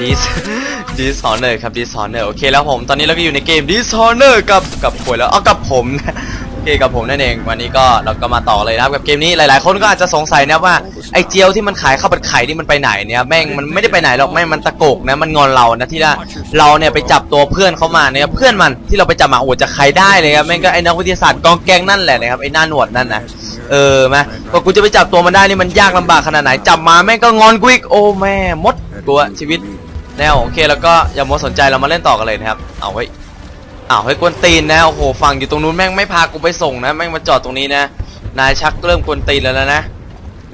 ดีสดีสอนเนอร์ครับดีสอนเนอร์โอเคแล้วผมตอนนี้เราก็อยู่ในเกมดีสอนเนอร์กับกับผมแล้วเอากับผม คกับผมนั่นเอง วันนี้ก็เราก็มาต่อเลยนะครับกับเกมนี้หลายๆ คนก็อาจจะสงสัยนะว่าไอ้เจียวที่มันขายข้าวผัดไข่นี่มันไปไหนเนี่ยแม่งมันไม่ได้ไปไหนหรอกแม่งมันตะโกกนะมันงอนเรานะที่ว่าเราเนี่ยไปจับตัวเพื่อนเขามาเนี่ยเพื่อนมันที่เราไปจับมาโอ้จะใครได้เลยครับแม่งก็ไอ้นักวิทยาศาสตร์กองแกงนั่นแหละนะครับไอ้หน้าหนวดนั่นนะเออไหมกว่ากูจะไปจับตัวมันได้นี่มันยากลำบากขนาดไหนจับมาแม่งก็งอนกูอีกโอ้แม่มดกูอะชีวิตแนวโอเคแล้วก็อย่ามัวสนใจเรามาเล่นต่อกันเลยนะครับเอาไว้ อ้าวเฮ้ยกวนตีนนะโอ้โหฝั่งอยู่ตรงนู้นแม่งไม่พากูไปส่งนะแม่งมาจอดตรงนี้นะนายชักเริ่มกวนตีนแล้วนะน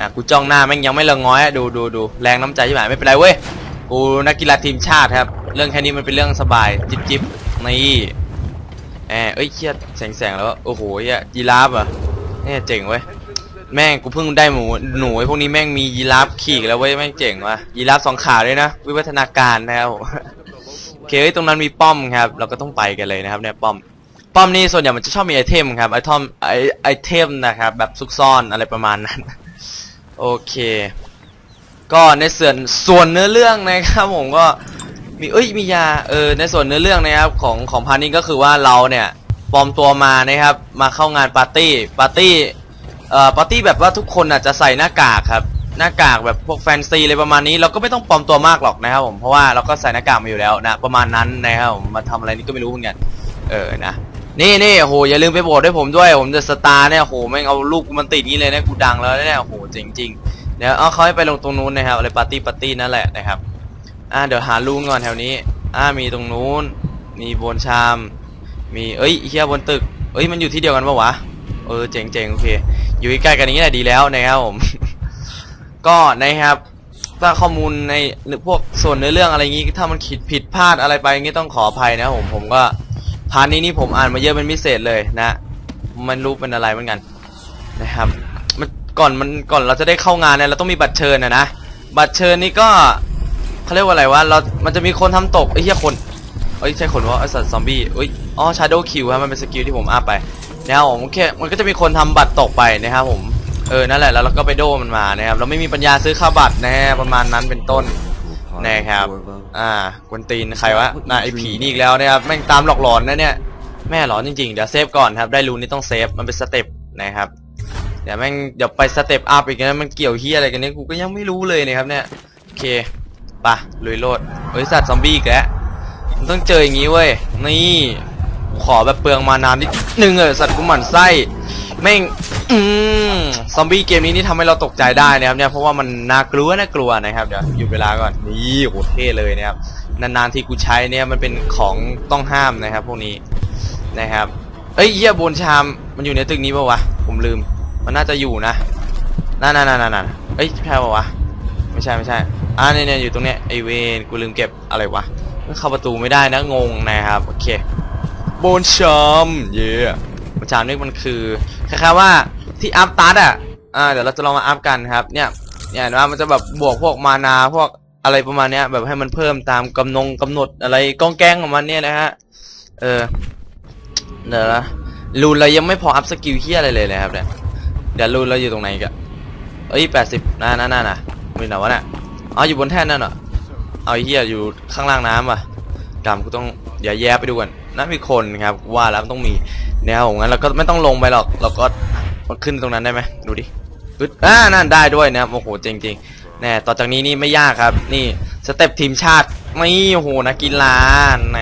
ะกูจ้องหน้าแม่งยังไม่ละง้อยดูดูดูแรงน้ำใจใช่ไหมไม่เป็นไรเว้ยกูนักกีฬาทีมชาติครับ เรื่องแค่นี้มันเป็นเรื่องสบายจิบจิบนี่แอบเอ้ยเครียดแสงแสงแล้วโอ้โหเยยีราฟอะเนี่ยเจ๋งเว้ยแม่งกูเพิ่งได้หมูหนูไอ้พวกนี้แม่งมียีราฟขี่แล้วเว้ยแม่งเจ๋งว่ะยีราฟสองขาด้วยนะ วิวัฒนาการนะครับ เคเอ้ยตรงนั้นมีป้อมครับ เราก็ต้องไปกันเลยนะครับเนี่ยป้อม ป้อมนี่ส่วนใหญ่มันจะชอบมีไอเทมครับไอทอมไอไอเทมนะครับแบบซุกซ่อนอะไรประมาณนั้น โอเค ก็ในส่วนส่วนเนื้อเรื่องนะครับผมก็มีเอ้ยมียาเออในส่วนเนื้อเรื่องนะครับของของพานี่ก็คือว่าเราเนี่ยปลอมตัวมานะครับมาเข้างานปาร์ตี้ปาร์ตี้เอ่อปาร์ตี้แบบว่าทุกคนอาจจะใส่หน้ากากครับ หน้ากากแบบพวกแฟนซีอะไรประมาณนี้เราก็ไม่ต้องปลอมตัวมากหรอกนะครับผมเพราะว่าเราก็ใส่หน้ากากมาอยู่แล้วนะประมาณนั้นนะครับผมมาทำอะไรนี่ก็ไม่รู้เหมือนกันเออนะนี่นี่โหอย่าลืมไปโหวตให้ผมด้วย ผมจะสตาร์เนี่ยโหแม่งเอาลูกมันติดนี้เลยนะกูดังแล้วเนี่ยโอ้โหจริงเดี๋ยวเอาเขาให้ไปลงตรงนู้นนะครับอะไรปาร์ตี้ปาร์ตี้นั่นแหละนะครับอ่าเดี๋ยวหาลุงก่อนแถวนี้ อ่ามีตรงนู้น มีบนชาม มีเอ้ยเฮียบนตึกเอ้ยมันอยู่ที่เดียวกันปะวะเออเจ๋งเจ๋งโอเค อยู่ใกล้กันอย่างนี้แหละดีแล้วนะครับผม ก็นะครับถ้าข้อมูลในหรือพวกส่วนเนื้อเรื่องอะไรอย่างงี้ถ้ามันผิดผิดพลาดอะไรไปอย่างงี้ต้องขออภัยนะผมผมก็พาร์ทนี้นี่ผมอ่านมาเยอะเป็นพิเศษเลยนะ มันรู้เป็นอะไรเหมือนกันนะครับ มันก่อนมันก่อนเราจะได้เข้างานเนี่ยเราต้องมีบัตรเชิญนะนะบัตรเชิญนี่ก็เขาเรียกว่าอะไรวะเรา มันจะมีคนทำตกไอ้เหี้ยคนเอ้ยใช่คนว่าไอสัตว์ซอมบี้เอ้ยอ๋อ Shadow Q ครับมันเป็นสกิลที่ผมอัพไปนะครับผมโอเคมันก็จะมีคนทำบัตรตกไปนะครับผม เออนั่นแหละแล้วเราก็ไปโดมันมานะครับเราไม่มีปัญญาซื้อค่าบัตรนะฮะประมาณนั้นเป็นต้นนะครับอ่ากวนตีนใครวะน่าไอผีนี่อีกแล้วนะครับแม่งตามหลอกหลอนนะเนี่ยแม่หลอนจริงๆเดี๋ยวเซฟก่อนครับได้รูนี่ต้องเซฟมันเป็นสเต็ปนะครับเดี๋ยวแม่งเดี๋ยวไปสเต็ปอัพอีกนะมันเกี่ยวเฮียอะไรกันเนี่ยกูก็ยังไม่รู้เลยนะครับเนี่ยโอเคไปะลุยโลดเฮ้ยสัตว์ซอมบี้อีกแล้วมันต้องเจออย่างนี้เว้ยนี่ขอแบบเปลืองมานานนิดนึงเออสัตว์กูหมั่นไส้ แม่งอืมซอมบี้เกมนี้นี่ทำให้เราตกใจได้นะครับเนี่ยเพราะว่ามันน่ากลัวน่ากลัวนะครับเดี๋ยวหยุดเวลาก่อนนี่โหเท่เลยนะครับนานๆที่กูใช้เนี่ยมันเป็นของต้องห้ามนะครับ พวกนี้นะครับเอ้ยเยี่ยบนชามมันอยู่ในตึกนี้ปะวะผมลืม มันน่าจะอยู่นะนั่นนั่นนั่นนั่นเอ้ยใช่ปะวะไม่ใช่ไม่ใช่อ่าเนี่ยเนี่ยอยู่ตรงเนี้ยไอเวนกูลืมเก็บอะไรวะเข้าประตูไม่ได้นะงงนะครับโอเคบนชอมเย่ บนชานี่มันคือคล้ายๆว่าที่อัพตัดอะอ่าเดี๋ยวเราจะลองมาอัพกันครับเนี่ยเนี่ยนว่ามันจะแบบบวกพวกมานาพวกอะไรประมาณเนี้ย แบบให้มันเพิ่มตามกำนงกำหนดอะไรกองแกงของมันเนี่ยนะฮะเออเดี๋ยวนะรูนเรายังไม่พออัพสกิลเฮียอะไรเลยนะครับเนี่ยเดี๋ยวรูนเราอยู่ตรงไหนกันเอ้ยแปดสิบน่าน่าน่าน่ะมีไหนวะเนี่ยอ๋ออยู่บนแท่นนั่นเหรอเอาเฮียอยู่ข้างล่างน้ำว่ะกำกูต้อง อย่าแย่ไปดูกันน่ามีคนครับว่าแล้วมันต้องมีแนวของงั้นเราก็ไม่ต้องลงไปหรอกเราก็มาขึ้นตรงนั้นได้ไหมดูดิปึ๊ดอ่านั่นได้ด้วยนะครับโอ้โหจริงๆแน่ต่อจากนี้นี่ไม่ยากครับ นี่สเต็ปทีมชาติไม่โอ้โหนักกีฬาแหน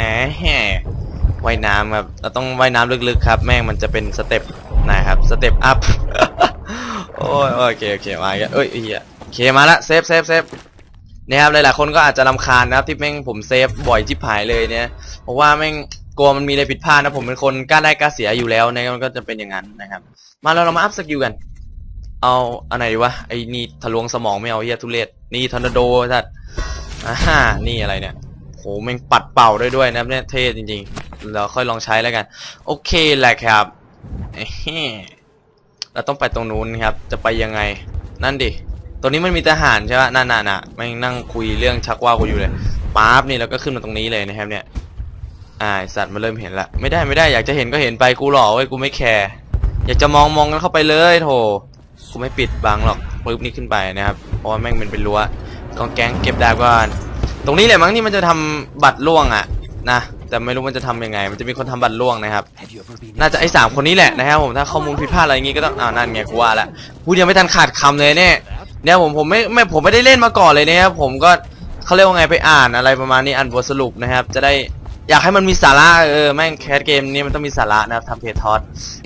ว่ายน้ำครับเราต้องว่ายน้ำลึกๆครับ แม่งมันจะเป็นสเต็ปนะครับสเต็ปอัพโอ้ยโอเคโอเคมาอีกเอ้ยเฮียโอเคมาละเซฟเซฟเซฟ นะครับหลายๆคนก็อาจจะรำคาญนะครับที่แม่งผมเซฟบ่อยจิบหายเลยเนี่ยเพราะว่าแม่งกลัวมันมีอะไรผิดพลาดนะผมเป็นคนกล้าได้กล้าเสียอยู่แล้วนะครับมันก็จะเป็นอย่างนั้นนะครับ มาเราเรามาอัพสกิลกัน เอาอันไหนดีวะไอ้นี่ทะลวงสมองไม่เอาเฮียทุเรศนี่ทอร์นาโดสัตว์อ่าฮ่านี่อะไรเนี่ยโหแม่งปัดเป่าได้ด้วยนะครับเนี่ยเท่จริงๆ เราค่อยลองใช้แล้วกัน โอเคแหละครับเอ้เฮ้เราต้องไปตรงนู้นครับ จะไปยังไง นั่นดิ ตัวนี้มันมีทหารใช่ปะนั่นน่ะน่ะแม่งนั่งคุยเรื่องชักว่าวกูอยู่เลยป๊าบนี่แล้วก็ขึ้นมาตรงนี้เลยนะครับเนี่ยอ่าไอ้สัตว์มาเริ่มเห็นละไม่ได้ไม่ได้อยากจะเห็นก็เห็นไปกูหล่อเว้ยกูไม่แคร์อยากจะมองมองกันเข้าไปเลยโถกูไม่ปิดบังหรอกปึ๊บนี่ขึ้นไปนะครับเพราะว่าแม่งเป็นเป็นรั้วกองแก๊งเก็บดาบก่อนตรงนี้แหละมั้งที่มันจะทำบัตรล่วงอะนะแต่ไม่รู้มันจะทำยังไง มันจะมีคนทำบัตรล่วงนะครับ น่าจะไอ้สามคนนี้แหละนะครับผมถ้าข้อมูลผิดพลาดอะไรงี้ก็ต้องอ่านั่นไงกูว่าละพูดยังไม่ทันขาดคำเลยเนี่ย เนี่ยผมผมไม่ไม่ผมไม่ได้เล่นมาก่อนเลยนะครับผมก็เขาเรียกว่าไงไปอ่านอะไรประมาณนี้อ่านบทสรุปนะครับ จะได้อยากให้มันมีสาระเออแม่งแคสเกมนี้มันต้องมีสาระนะครับทำเพจทอส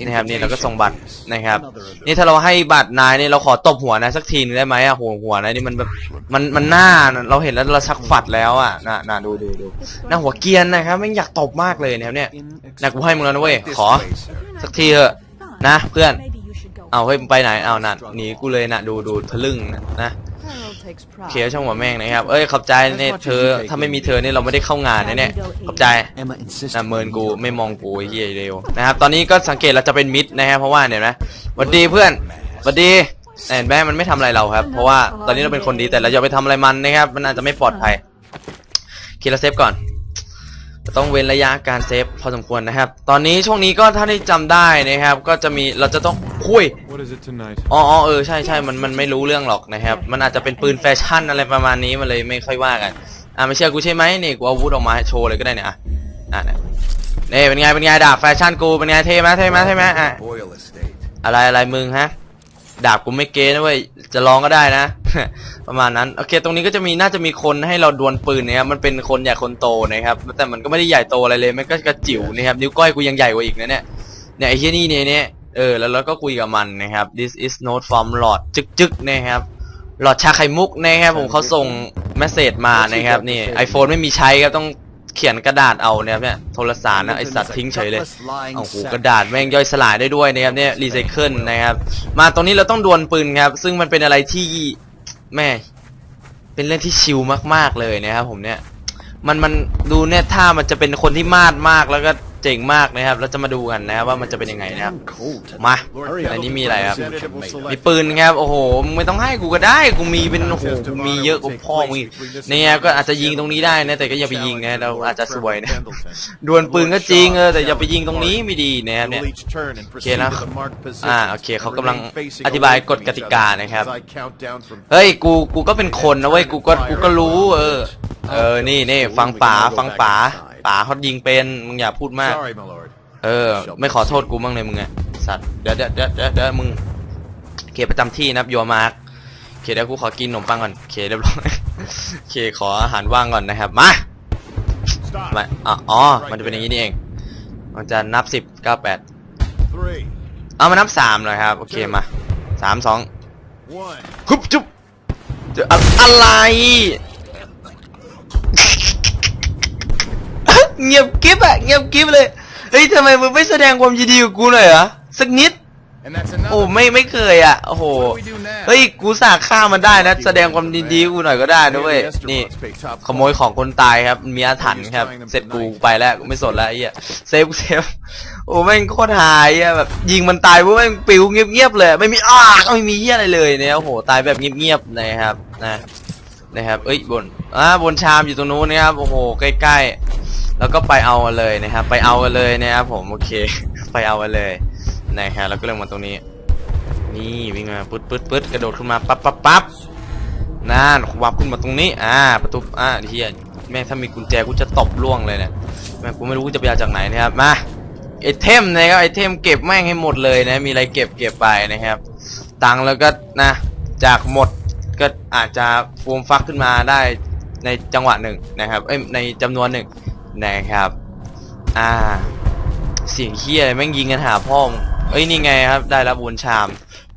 นะครับนี่เราก็ส่งบัตรนะครับนี่ถ้าเราให้บัตรนายนี่เราขอตบหัวนะสักทีนึงได้ไหมอะหัวหัวนะนี่มันแบบมันมันหน้าเราเห็นแล้วเราชักฝัดแล้วอะน่ะน่ะดูดูดูหน้าหัวเกียนนะครับไม่งอยากตบมากเลยนะครับเนี่ยนะกูให้มึงแล้วนะเว้ยขอสักทีเถอะนะเพื่อน เอาเฮ้ยมึงไปไหนเอานั่นหนีกูเลยนะดูดูทะลึ่งนะนะเขียวช่างหัวแม่งนะครับ เอ้ยขอบใจเนี่ยเธอถ้าไม่มีเธอเนี่ยเราไม่ได้เข้างานนะเนี่ยขอบใจ Emma insisted. นะเมินกูไม่มองกูไอ้เฮียเร็วนะครับ ตอนนี้ก็สังเกตเราจะเป็นมิดนะครับเพราะว่าเนี่ยนะหวัดดีเพื่อนหวัดดีเห็นไหมมันไม่ทำอะไรเราครับ เพราะว่าตอนนี้เราเป็นคนดีแต่เราอย่าไปทำอะไรมันนะครับ มันอาจจะไม่ปลอดภัยคิดละเซฟก่อนต้องเว้นระยะการเซฟพอสมควรนะครับ ตอนนี้ช่วงนี้ก็ถ้าได้จำได้นะครับ ก็จะมีเราจะต้อง คุย What is it tonight? อ๋ออ๋อเออใช่ใช่มันมันไม่รู้เรื่องหรอกนะครับ มันอาจจะเป็นปืนแฟชั่นอะไรประมาณนี้มันเลยไม่ค่อยว่ากัน อะไม่เชื่อกูใช่ไหมนี่กูเอาอาวุธออกมาให้โชว์เลยก็ได้เนี่ยอะอะเนี่ยนี่เป็นไงเป็นไงดาบแฟชั่นกูเป็นไงเท่ไหมเท่ไหมเท่ไหมอะ Boyle Estate. อะไรอะไรมึงฮะดาบกูไม่เกย์นะเว้ยจะลองก็ได้นะ ประมาณนั้นโอเค ตรงนี้ก็จะมีน่าจะมีคนให้เราดวลปืนนะครับมันเป็นคนใหญ่คนโตนะครับ แต่มันก็ไม่ได้ใหญ่โตอะไรเลยมันก็กระจิ๋วนะครับนิ้วก้อยกูยังใหญ่กว่าอีกนะเนี่ยเนี่ยไอ้ที่นี่เนี่ยเนี่ย เออ แล้วเราก็คุยกับมันนะครับ this is not from Lord จึกจึกนะครับหลอดชาไข่มุกนะครับผมเขาส่งเมสเซจมานะครับนี่ iPhone ไม่มีใช้ครับต้องเขียนกระดาษเอานะครับเนี่ยโทรสารนะไอสัตว์ทิ้งเฉยเลยโอ้โหกระดาษแม่งย่อยสลายได้ด้วยนะครับเนี่ยรีไซเคิลนะครับ มาตรงนี้เราต้องดวลปืนครับ ซึ่งมันเป็นอะไรที่แม่เป็นเรื่องที่ชิลมากๆเลยนะครับผมเนี่ย มันมันดูเนี่ยถ้ามันจะเป็นคนที่มาดมากแล้วก็ เจ๋งมากนะครับ เราจะมาดูกันนะครับว่ามันจะเป็นยังไงนะครับ cold. มา Hurry อัน up. นี้มีอะไรครับ Representative will select มีปืนครับ โอ้โหมึงไม่ต้องให้กูก็ได้ กูมีเป็น โอ้โห กูมีเยอะกว่าพ่อมึงอีกเนี่ยก็อาจจะยิงตรงนี้ได้นะ แต่ก็อย่าไปยิงนะ เราอาจจะสวยนะ ดวลปืนก็จริงเออ แต่อย่าไปยิงตรงนี้ไม่ดีนะครับเนี่ย โอเคนะ อ่า โอเค เขากำลังอธิบายกฎกติกานะครับ เฮ้ย กู กูก็เป็นคนนะเว้ย กูก็ กูก็รู้ เออ เออ นี่นี่ฟังป๋า ฟังป๋า ป๋าเขายิงเป็นมึงอย่าพูดมาก Sorry, my lord. เออ ไม่ขอโทษกูบ้างเลยมึงอะสัตว์เดี๋ยวเดี๋ยวเดี๋ยวเดี๋ยวเดี๋ยวมึงโอเคประจำที่นะครับยัวมาร์กโอเคเดี๋ยวกูขอกินขนมปังก่อนโอเคเรียบร้อยโอเคขออาหารว่างก่อนนะครับมามาอ๋ออ๋อมันจะเป็นอย่างนี้นี่เองมันจะนับสิบเก้าแปด Three, เอามานับสามเลยครับ โอเคมาสามสอง one. ฮึบจุ๊บจะอะอะไร เงียบกิ๊บอะเงียบกิ๊บเลย เฮ้ยทำไมมึงไม่แสดงความยินดีกับกูหน่อยเหรอสักนิด And that's another. โอ้ไม่ไม่เคยอะ โอ้โห What do we do now? เฮ้ยกูสาฆ่ามันได้นะ แสดงความยินดีกับกูหน่อยก็ได้นะเว้ย นี่ ขโมยของคนตายครับมีอาถรรพ์ครับ เสร็จกูไปแล้วกูไม่สนแล้วไอ้เหี้ยเซฟกูเซฟ โอ้แม่งโคตรหายอะแบบยิงมันตายปุ๊บแม่งปิวเงียบๆเลย ไม่มีอ้าก็ไม่มีเหี้ยอะไรเลยเนี่ยโอ้โหตายแบบเงียบๆนะครับนะ นะครับเอ้ยบนอ่าบนชามอยู่ตรงนู้นนะครับโอ้โหใกล้ๆ แล้วก็ไปเอากันเลยนะครับไปเอากันเลยนะครับผมโอเค ไปเอากันเลยนะครับแล้วก็เรามมาตรงนี้ นี่วิ่งมาปึ๊ดปึ๊ดปึ๊ดกระโดดขึ้นมาปั๊บปั๊บปั๊บนั่นวับขึ้นมาตรงนี้อ่าประตูอ่าเฮียแม่งถ้ามีกุญแจกูจะตบล่วงเลยเนี่ยแม่งกูไม่รู้กูจะไปเอาจากไหนนะครับมาไอเทมนะครับไอเทมเก็บแม่งให้หมดเลยนะมีอะไรเก็บเก็บไปนะครับ ตังค์แล้วก็นะจากหมด ก็อาจจะฟูมฟักขึ้นมาได้ในจังหวะหนึ่งนะครับ เอ้ยในจำนวนหนึ่งนะครับ อ่าเสียงเฮียแม่งยิงกันหาพ่อมเอ้ยนี่ไงครับ ได้แล้วโบนชาม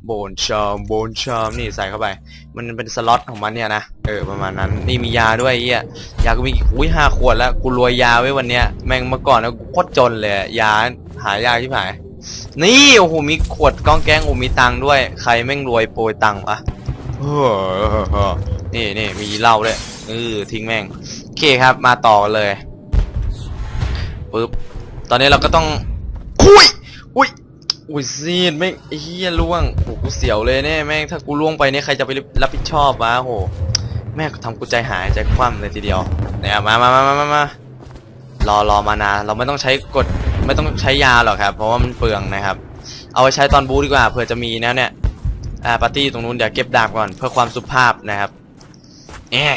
โบนชามโบนชามนี่ใส่เข้าไป มันเป็นสล็อตของมันเนี่ยนะเออประมาณนั้นนี่มียาด้วยอ้เฮียยากูมีอุ้ยห้าขวดแล้วกูรวยยาไว้วันเนี้ยแม่งเมื่อก่อนนะกูโคตรจนเลยยาหายากที่หาย นี่โอ้โหมีขวดก้องแกงโอ้มีตังด้วย ใครแม่งรวยโปรยตังวะ เฮ้อนี่นี่มีเหล้าด้วยเออทิ้งแม่งโอเคครับมาต่อกันเลยปึ๊บตอนนี้เราก็ต้องคุยอุ้ยอุ้ยซีดแม่ไอ้เฮียล่วงโหกูเสียวเลยเนี่ยแม่งถ้ากูล่วงไปเนี่ยใครจะไปรับผิดชอบวะโหแม่งทำกูใจหายใจคว่ำเลยทีเดียวเนี่ยมามามามามามารอรอมานาเราไม่ต้องใช้กดไม่ต้องใช้ยาหรอกครับ เพราะว่ามันเปลืองนะครับ เอาไว้ใช้ตอนบูดีกว่าเผื่อจะมีนะเนี่ย อ่าปาร์ตี้ตรงนู้นเดี๋ยวเก็บดาบก่อนเพื่อความสุภาพนะครับเอ๊ะ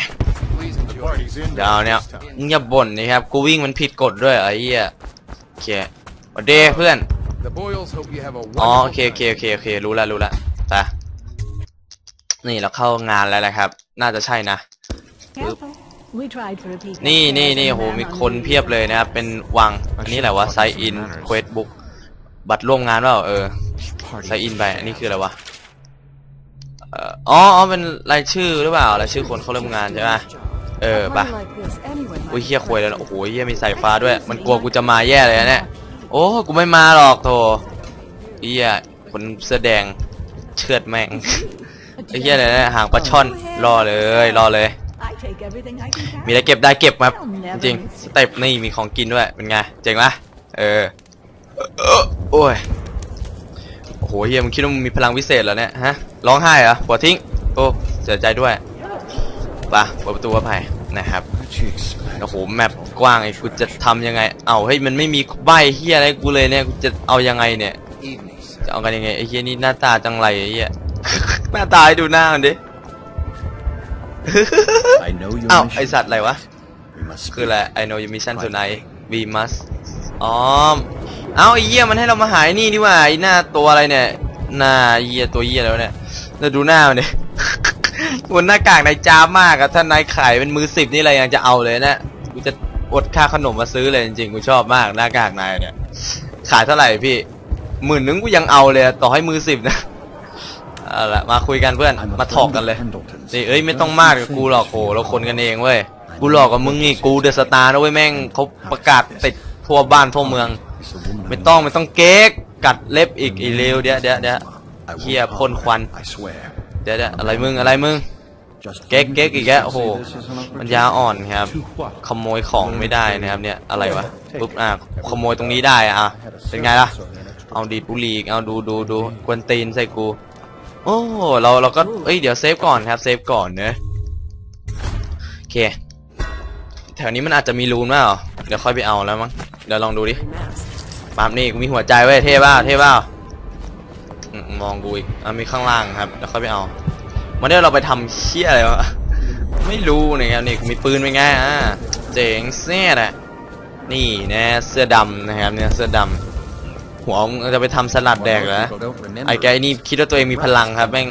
เดี๋ยวเนี่ยมึงอย่าบ่นนะครับกูวิ่งมันผิดกฎด้วยไอ้เหี้ยโอเควัสดีเพื่อนอ๋อโอเคโอเคโอเคโอเครู้ล้วรู้ล้วไปนี่เราเข้างานแล้วแหละครับ น่าจะใช่นะนี่นี่นี่โหมีคนเพียบเลยนะครับ เป็นวัง อันนี้แหละวะไซอินเควสบุ๊กบัตรร่วมงานเปล่าเออไซอินไปอันนี้คืออะไรวะ เอ่ออ๋ออ๋อเป็นรายชื่อหรือเปล่ารายชื่อคนเข้าร่วมงานใช่ไหมเออป party like this, anyone might อุ้ยเฮียควยแล้วโอ้โหเฮียมีสายฟ้าด้วย มันกลัวกูจะมาแย่เลยนะเนี่ยโอ้กูไม่มาหรอกโถเฮียคนเสื้อแดงเชือดแม่งไอ้เฮียอะไรนะหางปลาช่อนรอเลยรอเลย มีอะไรเก็บได้เก็บครับจริงสเต็ปนี่มีของกินด้วยเป็นไงเจ๋งปะเออเออโอ้ย โอ้โหเฮียมึงคิดว่ามึงมีพลังวิเศษเหรอเนี่ยฮะร้องไห้เหรอปวดทิ้งโอ้เสียใจด้วยไปะเปิดประตูว่าไผ่นะครับโอ้โหแมปกว้างไอ้กูจะทำยังไง เอาเฮ้ยมันไม่มีใบเฮียอะไรกูเลยเนี่ยกูจะเอายังไงเนี่ย evening, จะเอากันยังไงไอ้เฮียนี่หน้าตาจังไรไอ้เฮียหน้าตาให้ดูหน้ามันดิ I know your อ้าว mission. ไอสัตว์อะไรวะ We must คืออะไร I know your mission tonight we must อ๋อ เอาไอ้เหี้ยมันให้เรามาหายนี่ดีกว่าไอ้หน้าตัวอะไรเนี่ยหน้าเหี้ยตัวเหี้ยแล้วเนี่ยเราดูหน้ามันดิบนหน้ากากนายจ้ามากอะถ้านายขายเป็นมือสิบนี่อะไรยังจะเอาเลยนะกูจะอดค่าขนมมาซื้อเลยจริงๆกูชอบมากหน้ากากนายเนี่ย ขายเท่าไหร่พี่หมื่นนึงกูยังเอาเลยต่อให้มือสิบนะเอาละมาคุยกันเพื่อนมาถอกกันเลยนี่เอ้ยไม่ต้องมากกับกูหรอกโหเราคนกันเองเว้ยกูหลอกกับมึงนี่กูเดอะสตาร์นะเว้ยแม่งเขาประกาศติดทั่วบ้านทั่วเมือง ไม่ I ต้อง know. ไม่ต้องเก๊กกัดเล็บอีกอีเร็วเดี๋ยวเดี๋ยวเดี๋ยว I won't เฮีย harm พ่นควัน her, I swear. เดี๋ยวเดี๋ยวอะไรมึงอะไรมึง Just เก๊ก for you เก๊ก to อีกแล้ว say โอ้โห this is an ปัญญาอ่อนครับ To what? ขโมยของไม่ได้นะครับเนี่ยอะไรวะปุ๊บอะขโมยตรงนี้ได้อะเป็นไงล่ะ เอาดีดบุหรี่อีกเอาดูดูดูกวนตีนใส่กู โอ้เราเราก็เอ้ยเดี๋ยวเซฟก่อนครับเซฟก่อนเนอะโอเคแถวนี้มันอาจจะมีรูนเปล่าเดี๋ยวค่อยไปเอาแล้วมั้งเดี๋ยวลองดูดิ ปามนี่กูมีหัวใจเว้ยเท่เปล่าเท่เปล่ามองกูอีกอะมีข้างล่างครับเดี๋ยวค่อยไปเอาวันนี้เราไปทำเชี่ยอะไรวะไม่รู้นะครับนี่กูมีปืนไปนไงอะเจ๋งเสียแหละนี่นะเสื้อดำนะครับเนี่ยเสื้อดำหัวจะไปทำสลัดแดกเหรอไอ้แกไอ้นี่คิดว่าตัวเองมีพลังครับแม่ง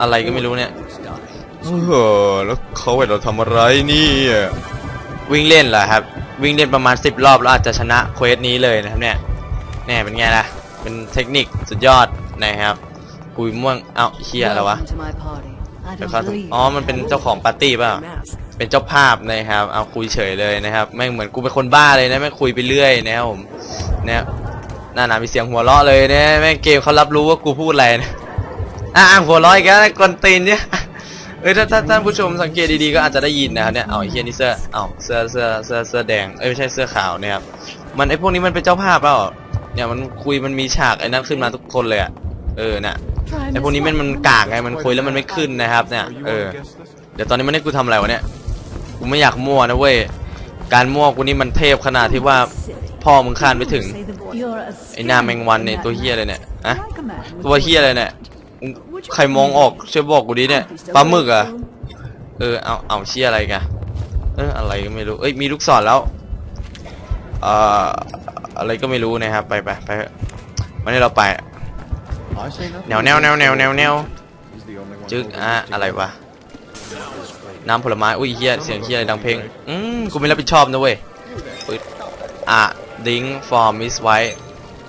อะไรก็ไม่รู้เนี่ยเออแล้วเขาให้เราทำอะไรนี่วิ่งเล่นเหรอครับ วิ่งเล่นประมาณ 10 รอบแล้วอาจจะชนะเควสนี้เลยนะครับเนี่ย แน่เป็นไงล่ะ เป็นเทคนิคสุดยอดนะครับกุยม่วง เอ้าเฮียอะไรวะ Welcome to my party. I เดี๋ยว don't เขา believe อ๋อ มันเป็นเจ้าของปาร์ตี้เปล่า mask. เป็นเจ้าภาพนะครับ เอาคุยเฉยเลยนะครับ แม่งเหมือนกูเป็นคนบ้าเลยนะแม่งคุยไปเรื่อยนะครับผม เนี่ยน่าหนามีเสียงหัวเราะเลยนะแม่งเกมเขารับรู้ว่ากูพูดอะไรนะอะอะหัวเราะอีกแล้วนะกวนตีนเนี่ยเอ้ยถ้าถ้าท่านผู้ชมสังเกตดีๆก็อาจจะได้ยินนะครับเนี่ยเอาไอ้เฮียนี่เสื้อเอาเสื้อเสื้อเสื้อเสื้อแดงเอ้ยไม่ใช่เสื้อขาวเนี่ยครับมันไอ้พวกนี้มันเป็นเจ้าภาพเปล่า เนี่ยมันคุยมันมีฉากไอ้นั้นขึ้นมาทุกคนเลยอะเออน่ะไอ้พวกนี้มันมันกากไงมันคุยแล้วมันไม่ขึ้นนะครับ เนี่ยเออเดี๋ยวตอนนี้มันให้กูทำอะไรวะเนี่ยกูไม่อยากมั่วนะเว้ยการมั่วกูนี่มันเทพขนาดที่ว่าพ่อมึงคาดไม่ถึงไอ้หน้าแมงวันเนี่ยตัวเฮียเลยเนี่ยอะตัวเฮียอะไรเนี่ยใครมองออกช่วยบอกกูดิเนี่ยปลาหมึกอะเออเอาเอาเชี่ยอะไรกันเอออะไรก็ไม่รู้เอ้ยมีลูกศรแล้วเอ่อ อะไรก็ไม่รู้นะครับ ไปไปไปเถอะวันนี้เราไป I say nothing. แนวแนวแนวแนวแนวแนว He's the only one จึก holding อะ this อะไร table. วะน้ำผลไม้อุ้ยเฮียเสียงเฮียอะไรดังเพลงอืมกูไม่รับผิดชอบนะเว้ยปึ๊ดอะดิ้งฟอร์มิสไว้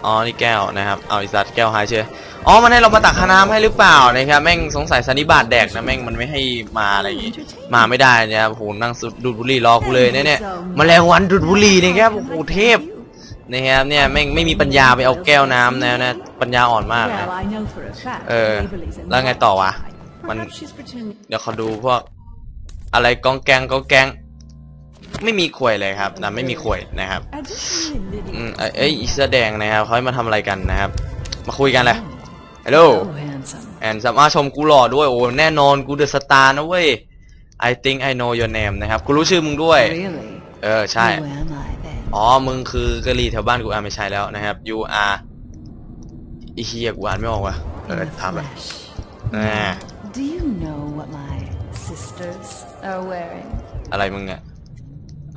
อ๋อนี่แก้วนะครับเอาไอีสัตว์แก้วหายเชยอ๋อมันให้เรามาตักค่าน้ำให้หรือเปล่านะครับแม่งสงสัยสันนิบาตแดกนะแม่งมันไม่ให้มาอะไรอย่างงี้มาไม่ได้เนี่ยโอ้โหนั่งสูบดูดบุหรี่รอกูเลยเนี่ยเนี่ยแมลงวันดูดบุหรี่นะครับโอ้โหเทพ นะครับเนี่ยแม่งไม่มีปัญญาไปเอาแก้วน้ำนะนะปัญญาอ่อนมากนะ Well, I know for a fact เออ Waverly's in แล้วไง the ต่อวะ side. มัน Perhaps she's pretending เดี๋ยวเขาดูพวกอะไรกองแกงกองแกง ไม่มีขวยเลยครับนะไม่มีขวยนะครับ Additionally, Lydia อืมเอ้ยเอ้ยอีเสื้อแดงนะครับเขาให้มาทำอะไรกันนะครับ มาคุยกันเลยฮัลโหล so handsome. แอนสามารถชมกูหล่อด้วยโอ้แน่นอนกูเดอะสตาร์นะเว้ย I think I know your name นะครับ กูรู้ชื่อมึงด้วย Really? เออ ใช่ Who am I then? อ๋อ มึงคือกะหรี่แถวบ้านกูอะไม่ใช่แล้วนะครับ you are อีเฮียกูอ่านไม่ออกว่ะเอ In อ the ถามแบบ flesh. อ่า Do you know what my sisters are wearing? อะไรมึงเนี่ย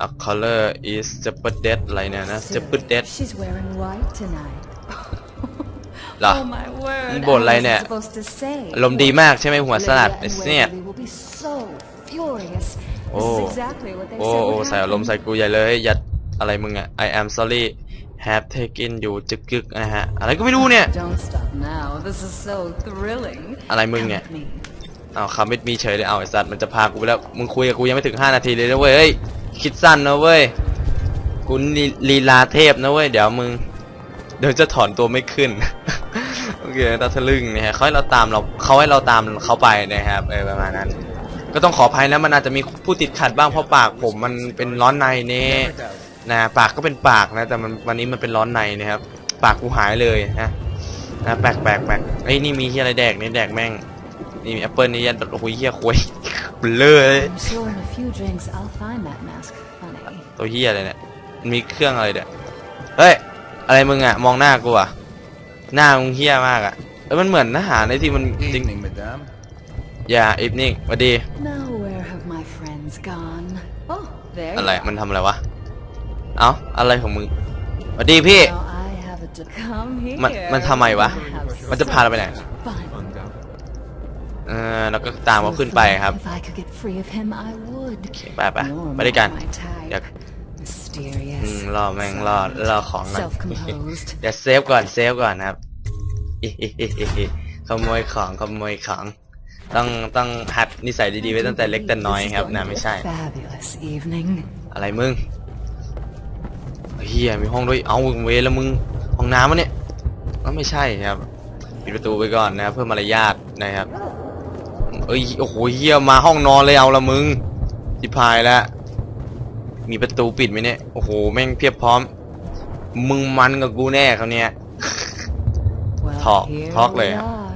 A color is j e p e r dead อะไรเนี่ยนะ j e p e r dead She's wearing white tonight. เหรอ Oh my word. มึงบ่นอะไร I wasn't เนี่ย supposed to say. อารมณ์ดีมากใช่ไหมหัวสลัด Lydia ไอ้ and เนี่ย Waverly will be so furious. This Oh. is exactly what they โอ้ said โอ้ would ใส่อารมณ์ใส่ happen. กูใหญ่เลยยัด อะไรมึงอะ I am sorry have taken you จึกกึกนะฮะ อะไรก็ไม่รู้เนี่ย Don't stop now. This is so thrilling. อะไรมึงเนี่ย Come with me. เอาคำมิดมีเฉยเลยเอาไอ้สัตว์มันจะพากูไปแล้ว มึงคุยกับกูยังไม่ถึง 5 นาทีเลยนะเว้ยเฮ้ยคิดสั้นนะเว้ย กูลีลีลาเทพนะเว้ย เดี๋ยวมึง เดี๋ยวจะถอนตัวไม่ขึ้น โอเคตาทะลึ่งนะฮะเขาให้เราตามเราเขาให้เราตามเขาไปนะครับเออประมาณนั้น ก็ต้องขออภัยนะมันอาจจะมีผู้ติดขัดบ้างเพราะปากผมมันเป็นร้อนในเนี่ย นะปากก็เป็นปากนะแต่มันวันนี้มันเป็นร้อนในนะครับ ปากกูหายเลยนะนะแปลกแปลกแปลกไอ้ยนี่มีที่อะไรแดกนี่แดกแม่งนี่มีแอปเปิลนี่ยันโอ้ยเฮียคุยเบลอเลย I'm sure in a few drinks I'll find that mask funny. ตัวเฮียอะไรเนี่ยมันมีเครื่องอะไรเนี่ยเฮ้ยอะไรมึงอะมองหน้ากูอะหน้ามึงเฮียมากอะเอ้ยมันเหมือนทหารในที่มันจริง Evening, madame. อย่าอีฟนิ่งสวัสดี Now where have my friends gone? Oh, there อะไร you are. มันทำอะไรวะ เอ้าอะไรของมึงสวัสดีพี่ Now I have a d- come here. มันมันทำไมวะ We'll have มันจะพาเราไปไหน fun. เออแล้วก็ตามเขาขึ้นไปครับ If I could get free of him, I would. ไปไป You're ไปด้วยกัน not my type. อยาก Mysterious. อืมรอแม่งรอรอของก่อน Self-composed. เดี๋ยวเซฟก่อนเซฟก่อนนะครับขโมยของขโมยของ ต้องต้องหัดนิสัยดีๆไว้ตั้งแต่เล็กแต่น้อยครับนะไม่ใช่ Fabulous evening. อะไรมึง เฮียมีห้องด้วย เอาเวรแล้วมึง ห้องน้ำมะเนี่ยก็ไม่ใช่ครับ ปิดประตูไปก่อนนะครับเพื่อมารยาทนะครับ เอ้ย โอ้โหเฮียมาห้องนอนเลยเอาละมึงจิพายแล้ว มีประตูปิดไหมเนี่ย โอ้โห แม่งเพียบพร้อม มึงมันกับกูแน่เขาวเนี้ย Well, Talk, here talk we เลยอะ are.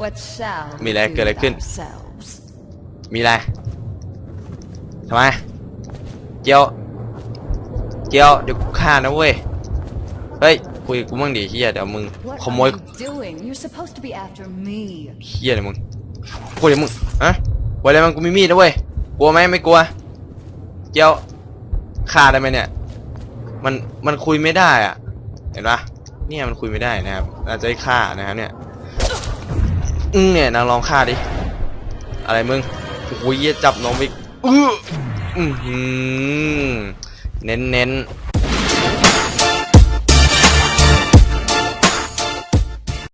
What shall มีอะไร we do เกิดอะไรขึ้น ourselves? มีอะไรทำไมเกียว เกียวเดี๋ยวกูฆ่านะเว้ย เฮ้ยคุยกับกูมั่งดิเฮียเดี๋ยวมึง What ขโมย are you doing? You're supposed to be after me. เฮียเลยมึงกลัวเดี๋ยวมึงอะกลัวอะไรมันกูมีมีดนะเว้ยกลัวไหมไม่กลัวเกียวฆ่าได้ไหมเนี่ย มันมันคุยไม่ได้อะ เห็นปะเนี่ยมันคุยไม่ได้นะครับอาจจะให้ฆ่านะครับเนี่ยอืมเนี่ยนางลองฆ่าดิอะไรมึงโอ้โหเหี้ยจับน้องไปอื้ออือหือ เน้นเน้น